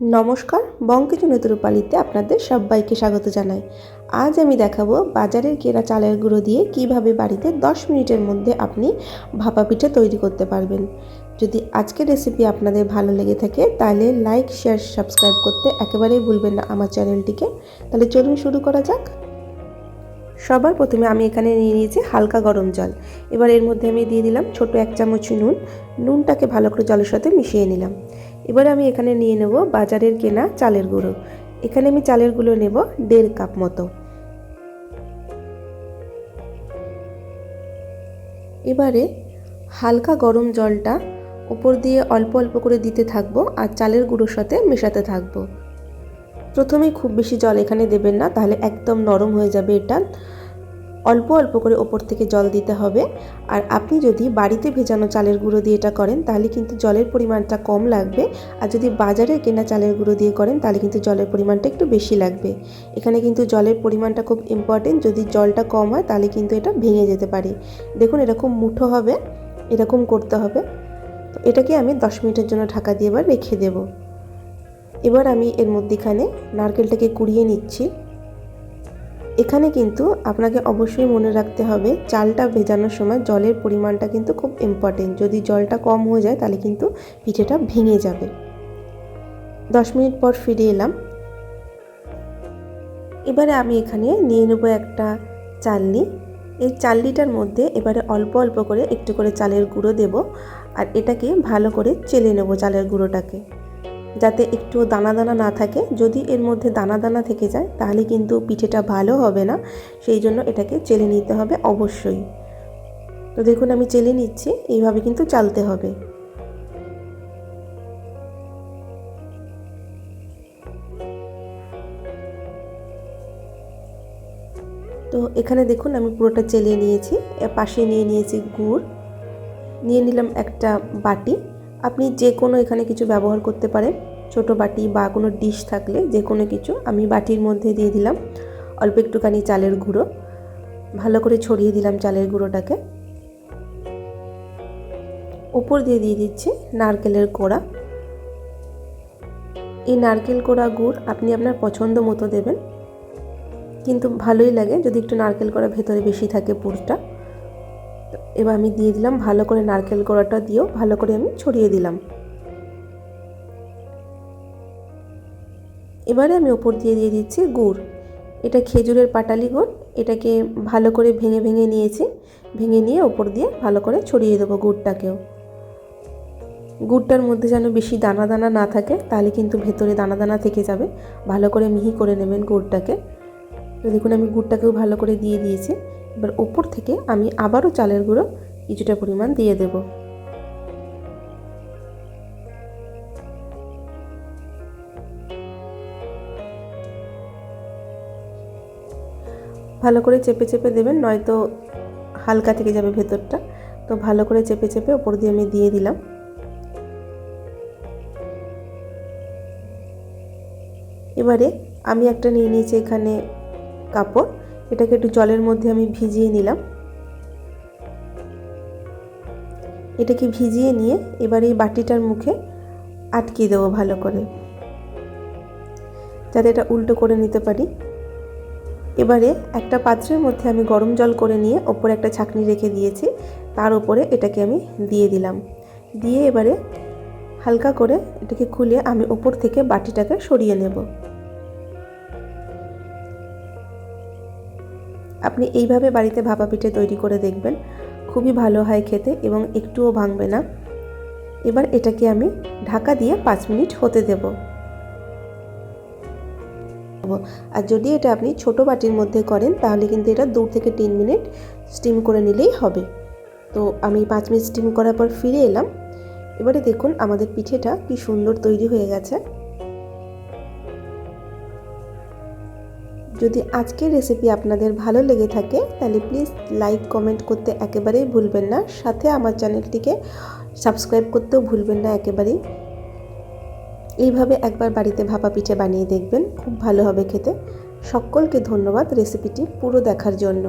নমস্কার বঙ্কিচু নতুরুপালিতে আপনাদের সবাইকে স্বাগত জানাই। আজ আমি দেখাবো বাজারের কেনা চালের গুঁড়ো দিয়ে কীভাবে বাড়িতে 10 মিনিটের মধ্যে আপনি ভাপা পিঠে তৈরি করতে পারবেন। যদি আজকের রেসিপি আপনাদের ভালো লেগে থাকে, তাহলে লাইক, শেয়ার, সাবস্ক্রাইব করতে একেবারেই ভুলবেন না আমার চ্যানেলটিকে। তাহলে চলুন শুরু করা যাক। সবার প্রথমে আমি এখানে নিয়ে নিয়েছি হালকা গরম জল। এবার এর মধ্যে আমি দিয়ে দিলাম ছোট এক চামচ নুন। নুনটাকে ভালো করে জলের সাথে মিশিয়ে নিলাম। এবার আমি এখানে নিয়ে নেব বাজারের কেনা চালের গুঁড়ো। এখানে আমি চালের গুঁড়ো নেব দেড় কাপ মতো। এবারে হালকা গরম জলটা উপর দিয়ে অল্প অল্প করে দিতে থাকব আর চালের গুঁড়োর সাথে মেশাতে থাকব। প্রথমেই খুব বেশি জল এখানে দেবেন না, তাহলে একদম নরম হয়ে যাবে এটা। অল্প অল্প করে ওপর থেকে জল দিতে হবে। আর আপনি যদি বাড়িতে ভেজানো চালের গুঁড়ো দিয়ে এটা করেন, তাহলে কিন্তু জলের পরিমাণটা কম লাগবে। আর যদি বাজারে কেনা চালের গুঁড়ো দিয়ে করেন, তাহলে কিন্তু জলের পরিমাণটা একটু বেশি লাগবে। এখানে কিন্তু জলের পরিমাণটা খুব ইম্পর্টেন্ট যদি জলটা কম হয়, তাহলে কিন্তু এটা ভেঙে যেতে পারে। দেখুন এরকম মুঠো হবে, এরকম করতে হবে। তো এটাকে আমি দশ মিনিটের জন্য ঢাকা দিয়ে এবার রেখে দেব। এবার আমি এর মধ্যেখানে নারকেলটাকে কুড়িয়ে নিচ্ছি। এখানে কিন্তু আপনাকে অবশ্যই মনে রাখতে হবে, চালটা ভেজানোর সময় জলের পরিমাণটা কিন্তু খুব ইম্পর্টেন্ট যদি জলটা কম হয়ে যায় তাহলে কিন্তু পিঠেটা ভেঙে যাবে। দশ মিনিট পর ফিরে এলাম। এবারে আমি এখানে নিয়ে নেব একটা চালনি। এই চালনিটার মধ্যে এবারে অল্প অল্প করে একটু করে চালের গুঁড়ো দেব আর এটাকে ভালো করে চেলে নেব চালের গুঁড়োটাকে। যাতে একটু দানা দানা না থাকে। যদি এর মধ্যে দানা দানা থেকে যায়, তাহলে কিন্তু পিঠেটা ভালো হবে না। সেই জন্য এটাকে চেলে নিতে হবে অবশ্যই। তো দেখুন, আমি চেলে নিচ্ছি, এইভাবে কিন্তু চালতে হবে। তো এখানে দেখুন, আমি পুরোটা চেলে নিয়েছি। পাশে নিয়ে নিয়েছি গুড়। নিয়ে নিলাম একটা বাটি। আপনি যে কোনো এখানে কিছু ব্যবহার করতে পারেন। ছোট বাটি বা কোনো ডিশ থাকলে যে কোনো কিছু আমি বাটির মধ্যে দিয়ে দিলাম। অল্প একটুখানি চালের গুঁড়ো। ভালো করে ছড়িয়ে দিলাম চালের গুঁড়োটাকে। উপর দিয়ে দিয়ে দিচ্ছি নারকেলের কোড়া। এই নারকেল কোড়া গুড় আপনি আপনার পছন্দ মতো দেবেন। কিন্তু ভালোই লাগে যদি একটু নারকেল কোড়া ভেতরে বেশি থাকে পুরটা। এবার আমি দিয়ে দিলাম, ভালো করে নারকেল কোড়াটা দিয়েও ভালো করে আমি ছড়িয়ে দিলাম। এবারে আমি ওপর দিয়ে দিয়ে দিচ্ছি গুড়। এটা খেজুরের পাটালি গুড়, এটাকে ভালো করে ভেঙে ভেঙে নিয়েছি। ভেঙে নিয়ে ওপর দিয়ে ভালো করে ছড়িয়ে দেবো গুড়টাকেও। গুড়টার মধ্যে যেন বেশি দানা দানা না থাকে, তাহলে কিন্তু ভেতরে দানা দানা থেকে যাবে। ভালো করে মিহি করে নেবেন গুড়টাকে। তো দেখুন আমি গুড়টাকেও ভালো করে দিয়ে দিয়েছি। এবার ওপর থেকে আমি আবারও চালের গুঁড়ো কিছুটা পরিমাণ দিয়ে দেব। ভালো করে চেপে চেপে দেবেন, নয়তো হালকা থেকে যাবে ভেতরটা। তো ভালো করে চেপে চেপে ওপর দিয়ে আমি দিয়ে দিলাম। এবারে আমি একটা নিয়ে নিয়েছি এখানে কাপড়, এটাকে একটু জলের মধ্যে আমি ভিজিয়ে নিলাম। এটাকে ভিজিয়ে নিয়ে এবার এই বাটিটার মুখে আটকে দেবো ভালো করে, যাতে এটা উল্টো করে নিতে পারি। এবারে একটা পাত্রের মধ্যে আমি গরম জল করে নিয়ে ওপরে একটা ছাকনি রেখে দিয়েছি, তার উপরে এটাকে আমি দিয়ে দিলাম। দিয়ে এবারে হালকা করে এটাকে খুলে আমি ওপর থেকে বাটিটাকে সরিয়ে নেব। আপনি এইভাবে বাড়িতে ভাপা পিঠে তৈরি করে দেখবেন। খুবই ভালো হয় খেতে এবং একটুও ভাঙবে না। এবার এটাকে আমি ঢাকা দিয়ে পাঁচ মিনিট হতে দেব। আর যদি এটা আপনি ছোট বাটির মধ্যে করেন, তাহলে কিন্তু এটা দু থেকে তিন মিনিট স্টিম করে নিলেই হবে। তো আমি পাঁচ মিনিট স্টিম করার পর ফিরে এলাম। এবারে দেখুন আমাদের পিঠেটা কি সুন্দর তৈরি হয়ে গেছে। যদি আজকের রেসিপি আপনাদের ভালো লেগে থাকে, তাহলে প্লিজ লাইক কমেন্ট করতে একেবারেই ভুলবেন না। সাথে আমার চ্যানেলটিকে সাবস্ক্রাইব করতেও ভুলবেন না একেবারেই। এইভাবে একবার বাড়িতে ভাপা পিঠে বানিয়ে দেখবেন, খুব ভালো হবে খেতে। সকলকে ধন্যবাদ রেসিপিটি পুরো দেখার জন্য।